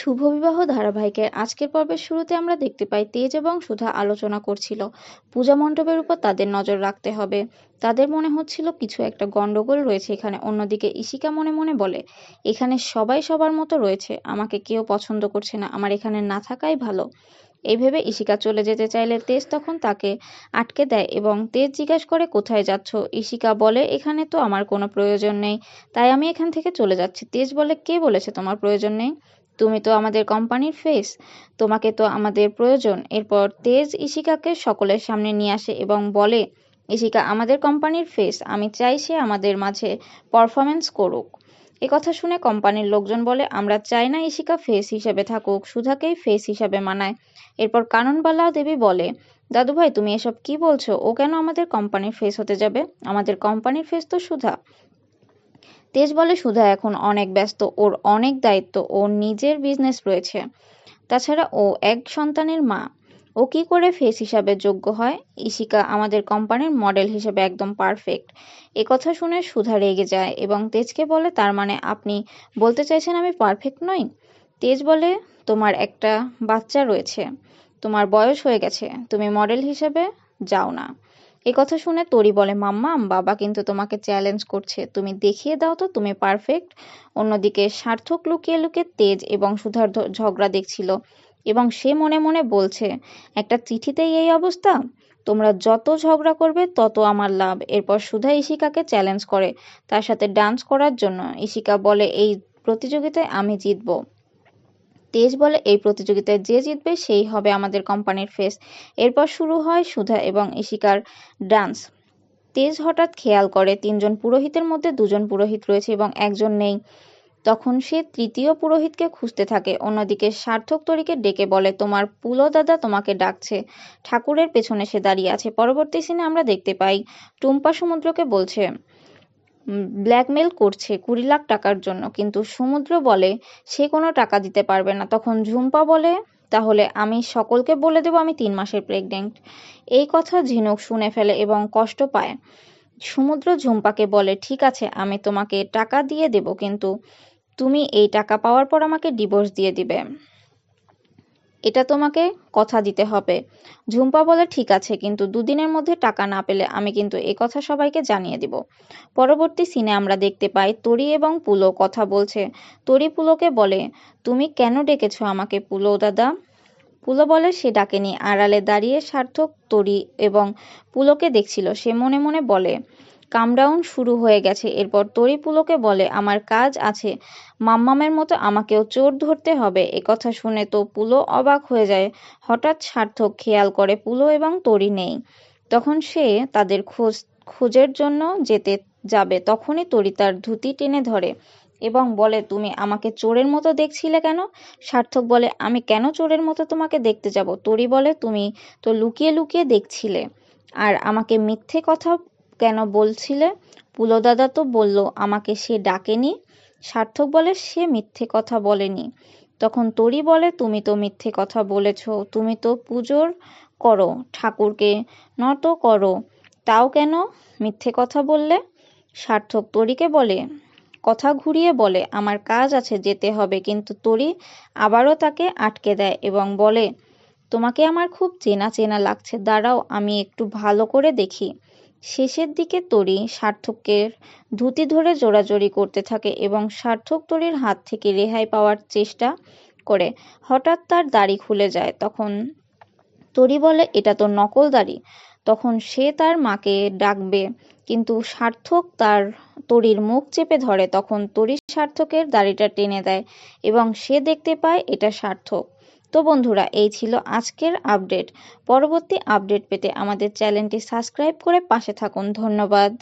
শুভ বিবাহ ধারাবাহিকের আজকের পর্বের শুরুতে আমরা দেখতে পাই তেজ এবং সুধা আলোচনা করছিল। পূজা মণ্ডপের উপর তাদের নজর রাখতে হবে। তাদের মনে হচ্ছিল কিছু একটা গন্ডগোল রয়েছে এখানে। অন্যদিকে ইশিকা মনে মনে বলে, এখানে সবাই সবার মতো রয়েছে। আমাকে কেউ পছন্দ করছে না। আমার এখানে না থাকাই ভালো। এই ভেবে ইশিকা চলে যেতে চাইলে তেজ তখন তাকে আটকে দেয় এবং তেজ জিজ্ঞাসা করে, কোথায় যাচ্ছ? ইশিকা বলে, এখানে তো আমার কোনো প্রয়োজন নেই। তাই আমি এখান থেকে চলে যাচ্ছি। তেজ বলে, কে বলেছে তোমার প্রয়োজন নেই? তুমি তো আমাদের কোম্পানির ফেস তোমাকে তো আমাদের প্রয়োজন। এরপর তেজ ইশিকাকে সকলের সামনে নিয়ে আসে এবং বলে ইশিকা আমাদের কোম্পানির ফেস আমি চাই সে আমাদের মাঝে পারফরমেন্স করুক। কথা শুনে কোম্পানির লোকজন বলে, আমরা চাই না ইশিকা ফেস হিসেবে থাকুক, সুধাকেই ফেস হিসাবে মানায়। এরপর কাননবালা দেবী বলে দাদু ভাই তুমি এসব কি বলছো? ও কেন আমাদের কোম্পানির ফেস হতে যাবে? আমাদের কোম্পানির ফেস তো সুধা। তেজ বলে সুধা এখন অনেক ব্যস্ত, ওর অনেক দায়িত্ব ওর নিজের বিজনেস রয়েছে। তাছাড়া ও এক সন্তানের মা। ও কি করে ফেস হিসাবে যোগ্য হয়? ইশিকা আমাদের কোম্পানির মডেল হিসেবে একদম পারফেক্ট এ কথা শুনে সুধা রেগে যায় এবং তেজকে বলে, তার মানে আপনি বলতে চাইছেন আমি পারফেক্ট নই? তেজ বলে তোমার একটা বাচ্চা রয়েছে। তোমার বয়স হয়ে গেছে। তুমি মডেল হিসেবে যাও না। এ কথা শুনে তরি বলে, মাম্মাম, বাবা কিন্তু তোমাকে চ্যালেঞ্জ করছে। তুমি দেখিয়ে দাও তো, তুমি পারফেক্ট অন্যদিকে সার্থক লুকিয়ে লুকিয়ে তেজ এবং সুধার ঝগড়া দেখছিল এবং সে মনে মনে বলছে, একটা চিঠিতেই এই অবস্থা? তোমরা যত ঝগড়া করবে তত আমার লাভ। এরপর সুধা ইশিকাকে চ্যালেঞ্জ করে, তার সাথে ডান্স করার জন্য। ইশিকা বলে, এই প্রতিযোগিতায় আমি জিতবো। তেজ বলে এই প্রতিযোগিতায় যে জিতবে সেই হবে আমাদের কোম্পানির ফেস। এরপর শুরু হয় সুধা এবং ইশিকার ডান্স। তেজ হঠাৎ খেয়াল করে, তিনজন পুরোহিতের মধ্যে দুজন পুরোহিত রয়েছে এবং একজন নেই। তখন সে তৃতীয় পুরোহিতকে খুঁজতে থাকে। অন্যদিকে সার্থক তরীকে ডেকে বলে, তোমার পুলো দাদা তোমাকে ডাকছে। ঠাকুরের পেছনে সে দাঁড়িয়ে আছে। পরবর্তী সিনে আমরা দেখতে পাই। টুম্পা সমুদ্রকে বলছে ব্ল্যাকমেল করছে কুড়ি লাখ টাকার জন্য, কিন্তু সমুদ্র বলে সে কোনো টাকা দিতে পারবে না। তখন ঝুম্পা বলে, তাহলে আমি সকলকে বলে দেবো আমি তিন মাসের প্রেগনেন্ট এই কথা ঝিনুক শুনে ফেলে এবং কষ্ট পায়। সমুদ্র ঝুম্পাকে বলে, ঠিক আছে, আমি তোমাকে টাকা দিয়ে দেব, কিন্তু তুমি এই টাকা পাওয়ার পর আমাকে ডিভোর্স দিয়ে দিবে। এটা তোমাকে কথা দিতে হবে। ঝুম্পা বলে, ঠিক আছে, কিন্তু দুদিনের মধ্যে টাকা না পেলে আমি কিন্তু এ কথা সবাইকে জানিয়ে দিব। পরবর্তী সিনে আমরা দেখতে পাই তরি এবং পুলো কথা বলছে। তরি পুলোকে বলে, তুমি কেন ডেকেছো আমাকে পুলো দাদা? পুলো বলে, সে ডাকেনি। আড়ালে দাঁড়িয়ে সার্থক তরি এবং পুলোকে দেখছিল। সে মনে মনে বলে কামডাউন শুরু হয়ে গেছে। এরপর তরি পুলোকে বলে, আমার কাজ আছে। মাম্মামের মতো আমাকেও চোর ধরতে হবে। একথা শুনে তো পুলো অবাক হয়ে যায়। হঠাৎ সার্থক খেয়াল করে পুলো এবং তরি নেই। তখন সে তাদের খোঁজ, খোঁজের জন্য যেতে যাবে, তখনই তরি তার ধুতি টেনে ধরে এবং বলে, তুমি আমাকে চোরের মতো দেখছিলে কেন? সার্থক বলে, আমি কেন চোরের মতো তোমাকে দেখতে যাব? তরি বলে, তুমি তো লুকিয়ে লুকিয়ে দেখছিলে। আর আমাকে মিথ্যে কথা কেন বলছিলে? পুলদাদা তো বলল, আমাকে সে ডাকেনি। সার্থক বলে, সে মিথ্যে কথা বলেনি। তখন তরি বলে, তুমি তো মিথ্যে কথা বলেছ, তুমি তো পুজোর করো, ঠাকুরকে নত করো। তাও কেন মিথ্যে কথা বললে? সার্থক তরিকে বলে, কথা ঘুরিয়ে বলে, আমার কাজ আছে যেতে হবে। কিন্তু তরি আবারও তাকে আটকে দেয় এবং বলে, তোমাকে আমার খুব চেনা চেনা লাগছে, দাঁড়াও, আমি একটু ভালো করে দেখি। শেষের দিকে তরি সার্থকের ধুতি ধরে জোড়াজড়ি করতে থাকে এবং সার্থক তরির হাত থেকে রেহাই পাওয়ার চেষ্টা করে। হঠাৎ তার দাড়ি খুলে যায়, তখন তরি বলে, এটা তো নকল দাড়ি। তখন সে তার মাকে ডাকবে, কিন্তু সার্থক তার তরির মুখ চেপে ধরে। তখন তরি সার্থকের দাড়িটা টেনে দেয় এবং সে দেখতে পায়, এটা সার্থক। তো বন্ধুরা, এই ছিল আজকের আপডেট। পরবর্তী আপডেট পেতে আমাদের চ্যানেলটি সাবস্ক্রাইব করে পাশে থাকুন। ধন্যবাদ।